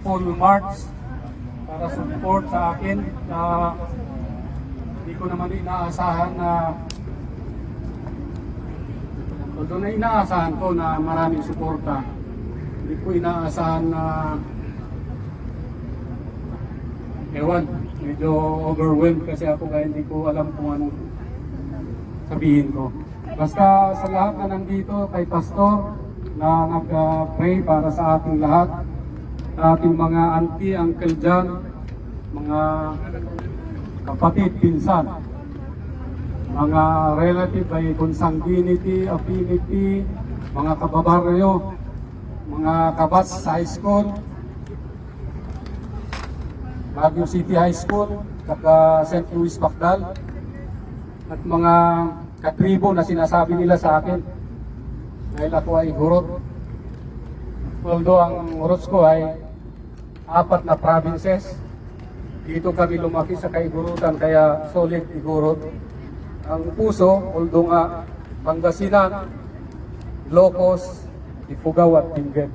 peaceful march para support sa akin na hindi ko naman inaasahan na although na inaasahan ko na maraming suporta hindi ko inaasahan na ewan medyo overwhelmed kasi ako kaya hindi ko alam kung anong sabihin ko. Basta sa lahat na nandito kay pastor na nag-pray para sa ating lahat ating mga auntie, uncle dyan mga kapatid, pinsan mga relative by consanguinity, affinity, mga kababaryo, mga kabats sa high school, Baguio City High School, saka St. Louis Bacdal, at mga katribo na sinasabi nila sa akin dahil ako ay gurot. Although ang roots ko ay apat na provinces, dito kami lumaki sa kaigurutan kaya solid igurot. Ang puso, although nga Pangasinan, Locos, Ifugao at Benguet.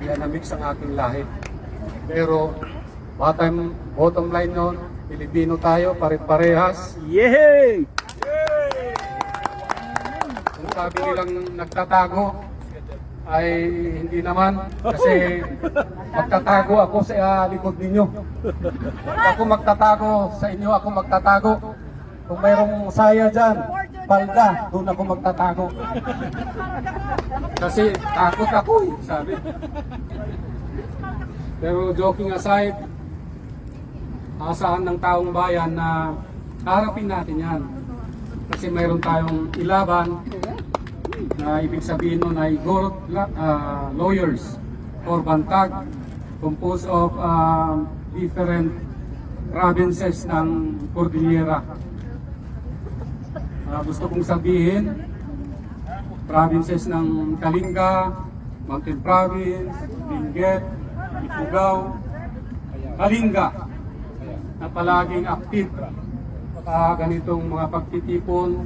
Kaya na-mix ang aking lahi. Pero bottom, bottom line nun, Pilipino tayo, pare-parehas. Yay! Kung sabi nilang nagtatago, ay hindi naman kasi magtatago ako sa ah, likod ninyo. Ako magtatago sa inyo, ako magtatago. Kung mayroong saya dyan, palda, doon ako magtatago. Kasi takot ako eh, sabi. Pero joking aside, asahan ng taong bayan na harapin natin yan. Kasi mayroon tayong ilaban na ibig sabihin nun ay gold uh, lawyers or bantag composed of uh, different provinces ng Cordillera. Ah, gusto kong sabihin, provinces ng Kalinga, Mountain Province, Benguet, Ifugao, Kalinga na palaging active sa ganitong mga pagtitipon.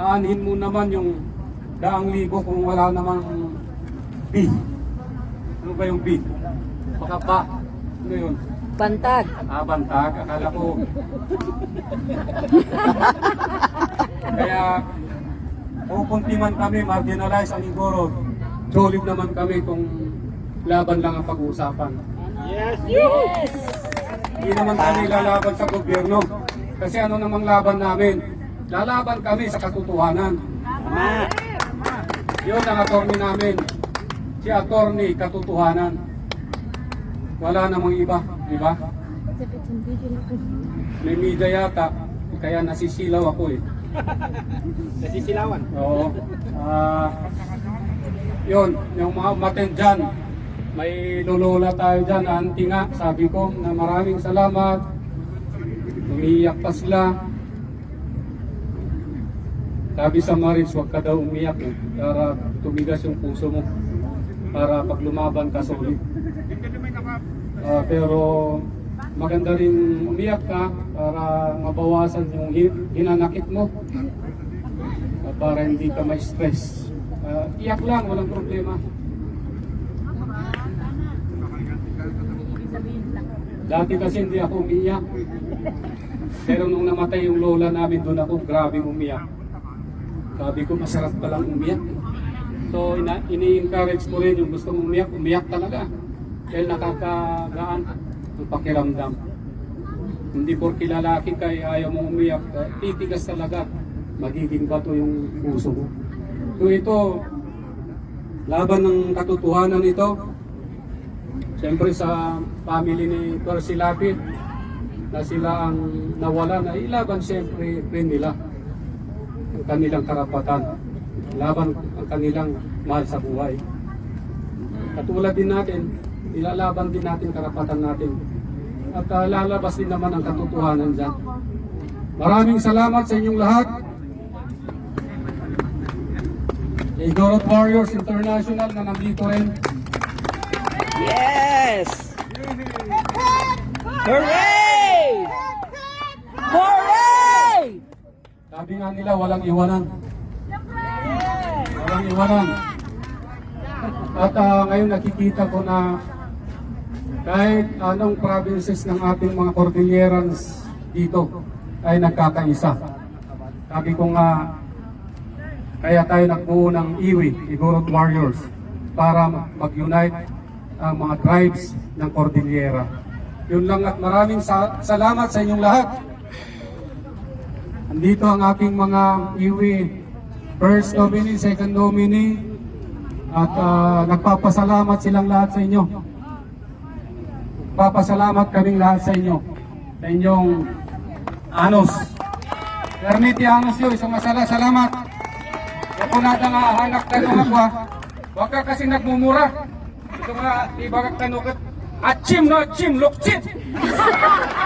Aanhin mo naman yung daang libo kung wala namang B. Ano ba yung B? Baka ba? Ano yun? Pantag. Ah, bantag. Akala ko. Kaya, pupunti man kami, marginalize ang Igorod. Solid naman kami kung laban lang ang pag-uusapan. Yes! Yes! Hindi naman kami lalaban sa gobyerno. Kasi ano namang laban namin? Lalaban kami sa katotohanan. Tama! Yun ang attorney namin. Si attorney katotohanan. Wala namang iba, di ba? May media yata, kaya nasisilaw ako eh. Nasisilawan. Oo. Ah, yun, yung mga umaten dyan, may lolola tayo dyan, auntie nga, sabi ko na maraming salamat. Umiiyak pa sila. Sabi sa Marines, huwag ka daw umiyak eh, para tumigas yung puso mo. Para pag lumaban ka solid. Ah, pero maganda rin umiyak ka para mabawasan yung hin- hinanakit mo. Ah, para hindi ka ma-stress. Ah, iyak lang, walang problema. Dati kasi hindi ako umiyak. Pero nung namatay yung lola namin, doon ako grabe umiyak. Sabi ko, masarap palang umiyak. So, ini-encourage ko rin yung gustong umiyak, umiyak talaga. Dahil nakakagaan ang pakiramdam. Hindi porki lalaki kay ayaw mo umiyak, eh, titigas talaga. Magiging bato yung puso mo. So ito, laban ng katotohanan ito, Siyempre sa family ni Percy Lapid na sila ang nawala na ilaban siyempre rin nila ang kanilang karapatan. Laban ang kanilang mahal sa buhay. Katulad din natin, ilalaban din natin karapatan natin. At uh, lalabas din naman ang katotohanan dyan. Maraming salamat sa inyong lahat. Igorot Warriors International na nandito rin. Yes! Hooray! Hooray! Sabi nga nila, walang iwanan. Walang iwanan. At ah, ngayon nakikita ko na kahit anong provinces ng ating mga Cordillerans dito ay nagkakaisa. Sabi ko nga, kaya tayo nagbuo ng IWI, Igorot Warriors, para mag-unite ang mga tribes ng Cordillera. Yun lang at maraming sa- salamat sa inyong lahat. Andito ang aking mga IWI, first nominee, second nominee, at ah, nagpapasalamat silang lahat sa inyo. Papasalamat kaming lahat sa inyo, sa inyong anos. Permiti anos yun, isang masala, salamat. Nata nga hanak tanong ako ha, huwag ka kasi nagmumura. Ito nga, ibagak tanong ka, atchim no atchim, lukchit!